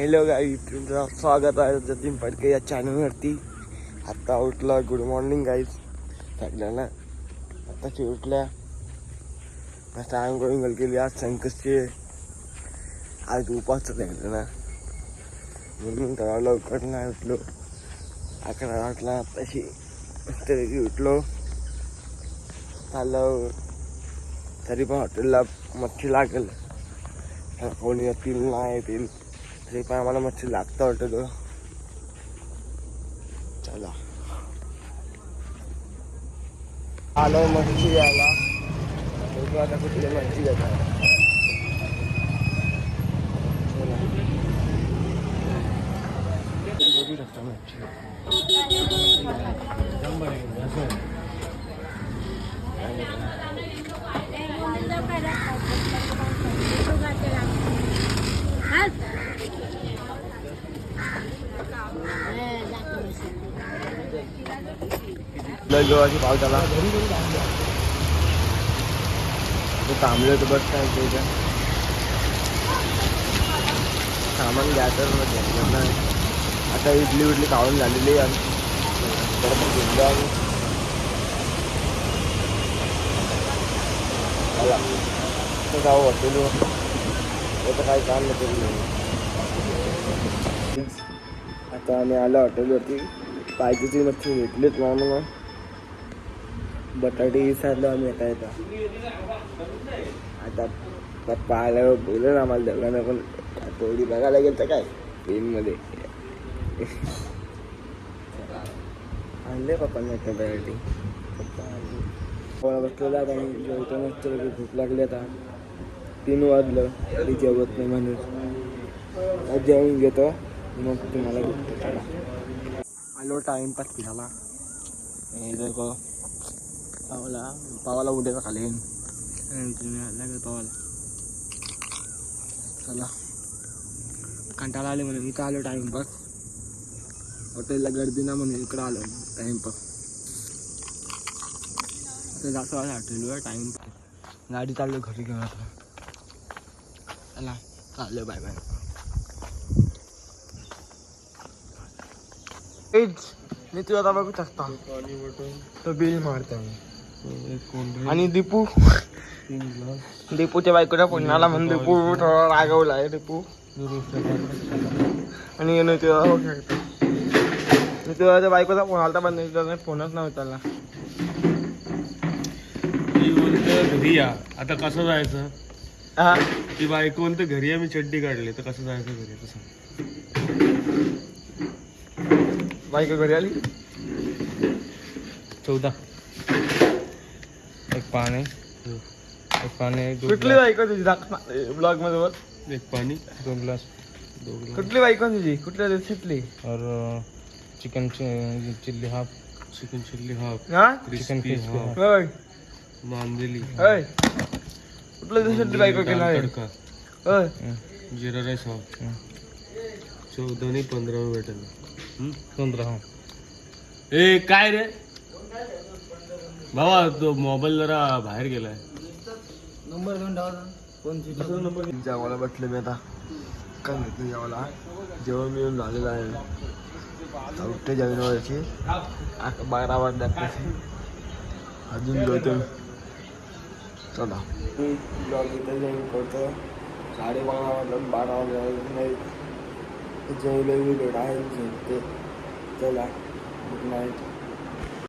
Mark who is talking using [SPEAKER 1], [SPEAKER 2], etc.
[SPEAKER 1] Hello गाई तुमचं स्वागत आहे जतीन फडके या चॅनलवरती आत्ता उठला गुड मॉर्निंग गाईज सगळ्यांना. आत्ताची उठल्या. मस्त आंघोळ केली आज संकष्टी आज उपास लागलं ना. म्हणून तेव्हा लवकर नाही उठलो. अकरा वाटला आत्ताशी तरी उठलो. चाललो. तरी पण हॉटेलला मच्छी लागेल. कोणी येतील नाही येतील. तरी पण आम्हाला मच्छी लागतं वाटत चला आलो मच्छी घ्यायला बघू आता कुठली मच्छी घेतात बघू शकता मच्छी लय जोराची पाऊस आला तो थांबलो होतो बस स्टँडच्या इथं सामान घ्यायचं मग घेतलं नाही आता इडली विडली खाऊन झालेली आहे परत घेतलं आम्ही आला तर जाऊ हॉटेलवर तर काही काम नाही केलं आता आम्ही आलो हॉटेलवरती. पाहिजेची मच्छी भेटलीच ना मला बटाटे विसरलो आम्ही आता येता आता पप्पा आल्यावर बोललं ना आम्हाला दोघांना पण. थोडी बघायला लागेल तर काय? ट्रेनमध्ये आणले पप्पांना आता बटाटे पप्पा आणले. बसलेला आता जेवतो मस्त भूक लागली आता. तीन वाजलं. तरी जेवत नाही माणूस. जेवून घेतो. मग तुम्हाला भेटतो चला. आलो टाइमपास फिरायला हे देखो पावाला पावाला उद्याचा खाली लागेल पावाला चला. कंटाळा आले म्हणून इथं आलो टाइमपास हॉटेलला गर्दी ना म्हणून इकडं आलो टाइमपास आता जातो आहे हॉटेलवर टाइमपास गाडी चाललो घरी घेऊन आता. चला चाललो बाय बाय मी तुला आता बघू शकता तो बिल मारतो आणि दीपू? दीपूच्या बायकोच्या पुण्याला म्हणून दीपू थोडा रागवला आहे दीपू. आणि येणं तुला होऊ शकतो. मी बायकोचा फोन आलता पण त्याने फोनच नव्हता
[SPEAKER 2] घरी या. आता कसं जायचं?
[SPEAKER 1] हा.
[SPEAKER 2] ती बायको म्हणते घरी मी चड्डी काढली. तर कसं जायचं घरी? आता सांग
[SPEAKER 1] बायको घरी आली
[SPEAKER 2] चौदा एक पाणी एक पाणी
[SPEAKER 1] कुठली बायको तुझी दाखव ब्लॉग मध्ये बोल
[SPEAKER 2] एक पाणी दोन ग्लास दोन ग्लास
[SPEAKER 1] कुठली बायको तुझी कुठल्या दिवसातली
[SPEAKER 2] और chicken chilli half chicken chilli half
[SPEAKER 1] हा?
[SPEAKER 2] चिकन हाफ़ मांदेली
[SPEAKER 1] कुठल्या दिवसातली बायको केला आहे
[SPEAKER 2] जिरा राईस हाफ़ चौदा आणि पंधरा भेटेल पंधरा हा. ए काय रे? भावा तो मोबाईल जरा बाहेर गेलाय.
[SPEAKER 1] नंबर घेऊन ठेवा जेवायला बसले मी आता. काय घेतलं जेवायला. जेवण मिळून झालेलं आहे. चौथ्या जेवणावरची बारा वाजल्या अजून जेवतो चला. मी ब्लॉग इथं जाईन करतो. साडेबारा वाजलं बारा वाजलं नाही जेवलं वेगळं आहे झोपते. चला गुड नाईट